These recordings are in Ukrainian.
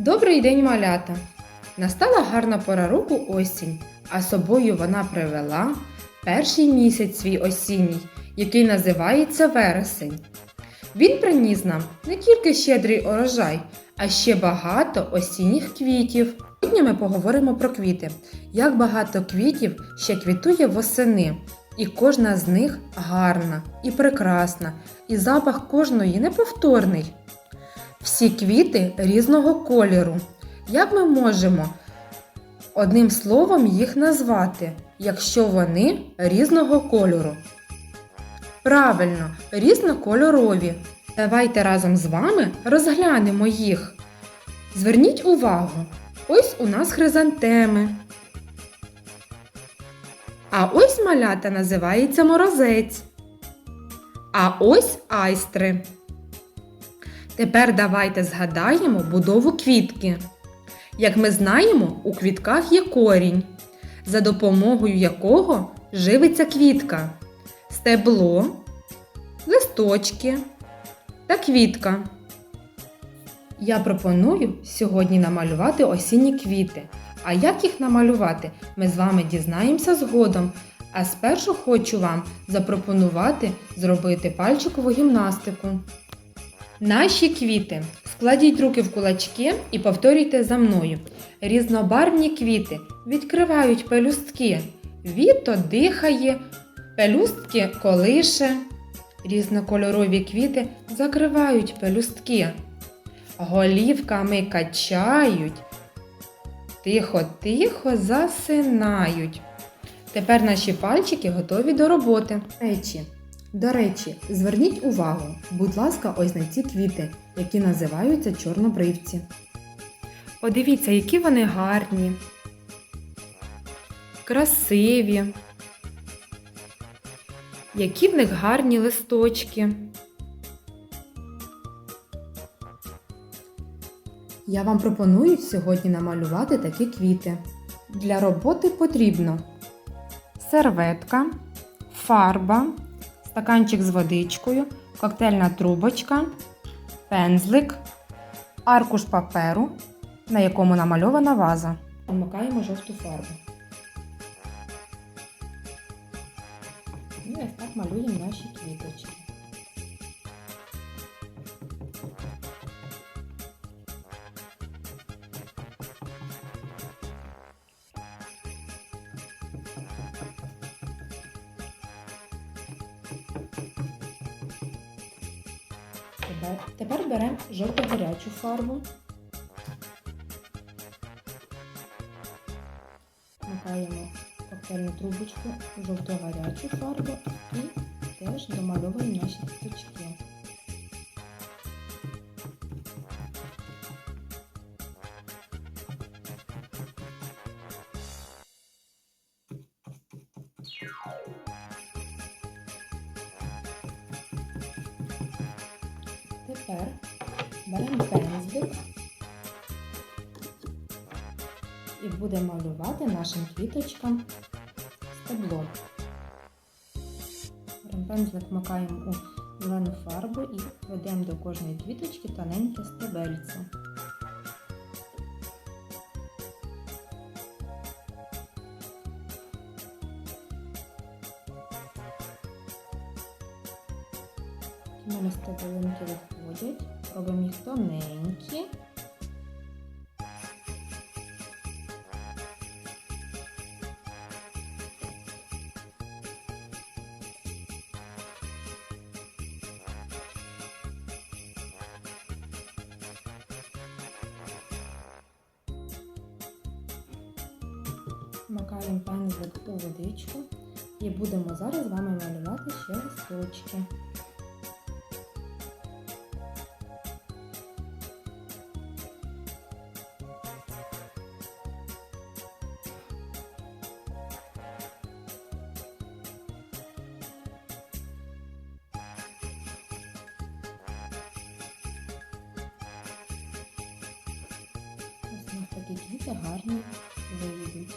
Добрий день, малята! Настала гарна пора року осінь, а собою вона привела перший місяць свій осінній, який називається вересень. Він приніс нам не тільки щедрий урожай, а ще багато осінніх квітів. Сьогодні ми поговоримо про квіти. Як багато квітів ще квітує восени, і кожна з них гарна і прекрасна, і запах кожної неповторний. Всі квіти різного кольору. Як ми можемо одним словом їх назвати, якщо вони різного кольору? Правильно, різнокольорові. Давайте разом з вами розглянемо їх. Зверніть увагу, ось у нас хризантеми. А ось малята називається морозець. А ось айстри. Тепер давайте згадаємо будову квітки. Як ми знаємо, у квітках є корінь, за допомогою якого живиться квітка, стебло, листочки та квітка. Я пропоную сьогодні намалювати осінні квіти. А як їх намалювати, ми з вами дізнаємося згодом. А спершу хочу вам запропонувати зробити пальчикову гімнастику. Наші квіти. Складіть руки в кулачки і повторюйте за мною. Різнобарвні квіти відкривають пелюстки. Віто дихає, пелюстки колише. Різнокольорові квіти закривають пелюстки. Голівками качають. Тихо-тихо засинають. Тепер наші пальчики готові до роботи. Речі. До речі, зверніть увагу, будь ласка, ось на ці квіти, які називаються чорнобривці. Подивіться, які вони гарні, красиві, які в них гарні листочки. Я вам пропоную сьогодні намалювати такі квіти. Для роботи потрібно серветка, фарба, стаканчик з водичкою, коктейльна трубочка, пензлик, аркуш паперу, на якому намальована ваза. Вмикаємо жовту фарбу. І ось так малюємо наші квіточки. Тепер, тепер беремо жовто-гарячу фарбу. Вмикаємо коктейльну трубочку жовто-гарячу фарбу і теж домальовуємо наші квіточки. Тепер беремо пензлик і будемо малювати нашим квіточкам стебло. Пензлик, вмикаємо у зелену фарбу і ведемо до кожної квіточки тоненьке стебельце. У мене стебелинки виходять, робимо їх тоненькі. Макаємо пензлик у водичку і будемо зараз з вами малювати ще листочки. дуже гарні вийдуть.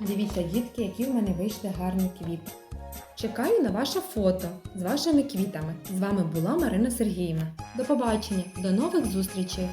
Дивіться, дітки, які в мене вийшли гарні квіти. Чекаю на ваше фото з вашими квітами. З вами була Марина Сергіївна. До побачення, до нових зустрічей!